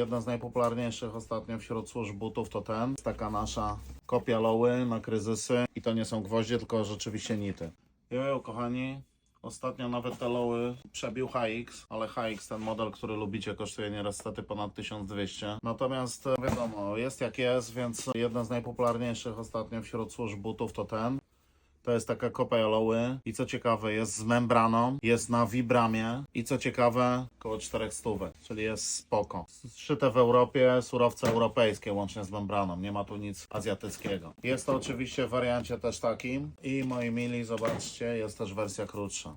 jeden z najpopularniejszych ostatnio wśród służb butów to ten. Taka nasza kopia loły na kryzysy i to nie są gwoździe, tylko rzeczywiście nity. Jojo, kochani, Ostatnio nawet te loły przebił HX, ale HX, ten model, który lubicie, kosztuje niestety ponad 1200. Natomiast wiadomo, jest jak jest, więc jeden z najpopularniejszych ostatnio wśród służb butów to ten. To jest taka kopia loły i co ciekawe jest z membraną, jest na vibramie i co ciekawe około 400 stówek, czyli jest spoko. Szyte w Europie, surowce europejskie łącznie z membraną, nie ma tu nic azjatyckiego. Jest to oczywiście w wariancie też takim i moi mili, zobaczcie, jest też wersja krótsza.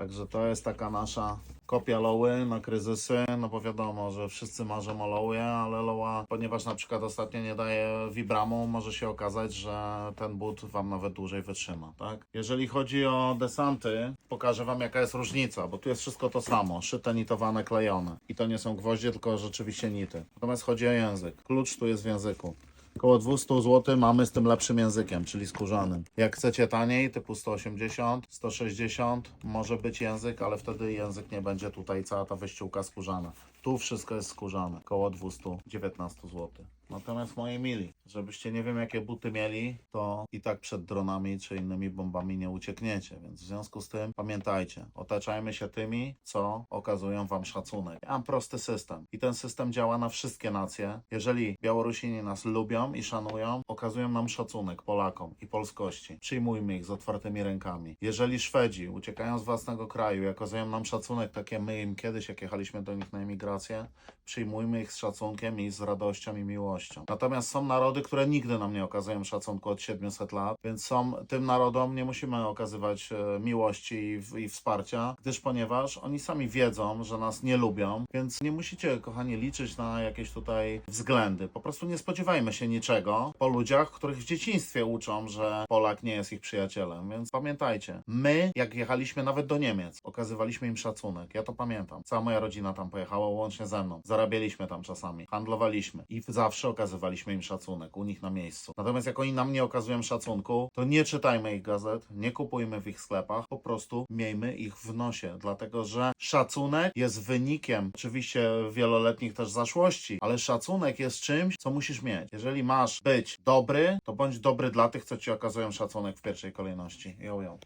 Także to jest taka nasza kopia Loły na kryzysy, no bo wiadomo, że wszyscy marzą o Lowie, ale Loła, ponieważ na przykład ostatnio nie daje Vibramu, może się okazać, że ten but Wam nawet dłużej wytrzyma, tak? Jeżeli chodzi o desanty, pokażę Wam jaka jest różnica, bo tu jest wszystko to samo, szyte, nitowane, klejone. I to nie są gwoździe, tylko rzeczywiście nity. Natomiast chodzi o język. Klucz tu jest w języku. Około 200 zł mamy z tym lepszym językiem, czyli skórzanym. Jak chcecie taniej, typu 180, 160, może być język, ale wtedy język nie będzie tutaj cała ta wyściółka skórzana. Tu wszystko jest skórzane, około 219 zł. Natomiast moi mili, żebyście nie wiem jakie buty mieli, to i tak przed dronami czy innymi bombami nie uciekniecie, więc w związku z tym pamiętajcie, otaczajmy się tymi, co okazują wam szacunek. Ja mam prosty system i ten system działa na wszystkie nacje. Jeżeli Białorusini nas lubią i szanują, okazują nam szacunek Polakom i polskości. Przyjmujmy ich z otwartymi rękami. Jeżeli Szwedzi uciekają z własnego kraju i okazują nam szacunek, tak jak my im kiedyś, jak jechaliśmy do nich na emigrację, przyjmujmy ich z szacunkiem i z radością i miłością. Natomiast są narody, które nigdy nam nie okazują szacunku od 700 lat, więc są tym narodom nie musimy okazywać e, miłości i, i wsparcia, gdyż ponieważ oni sami wiedzą, że nas nie lubią, więc nie musicie, kochani, liczyć na jakieś tutaj względy. Po prostu nie spodziewajmy się niczego po ludziach, których w dzieciństwie uczą, że Polak nie jest ich przyjacielem, więc pamiętajcie, my, jak jechaliśmy nawet do Niemiec, okazywaliśmy im szacunek. Ja to pamiętam. Cała moja rodzina tam pojechała łącznie ze mną. Zarabialiśmy tam czasami, handlowaliśmy i zawsze okazywaliśmy im szacunek u nich na miejscu. Natomiast jak oni nam nie okazują szacunku, to nie czytajmy ich gazet, nie kupujmy w ich sklepach, po prostu miejmy ich w nosie, dlatego że szacunek jest wynikiem oczywiście wieloletnich też zaszłości, ale szacunek jest czymś, co musisz mieć. Jeżeli masz być dobry, to bądź dobry dla tych, co ci okazują szacunek w pierwszej kolejności. Jo, jo.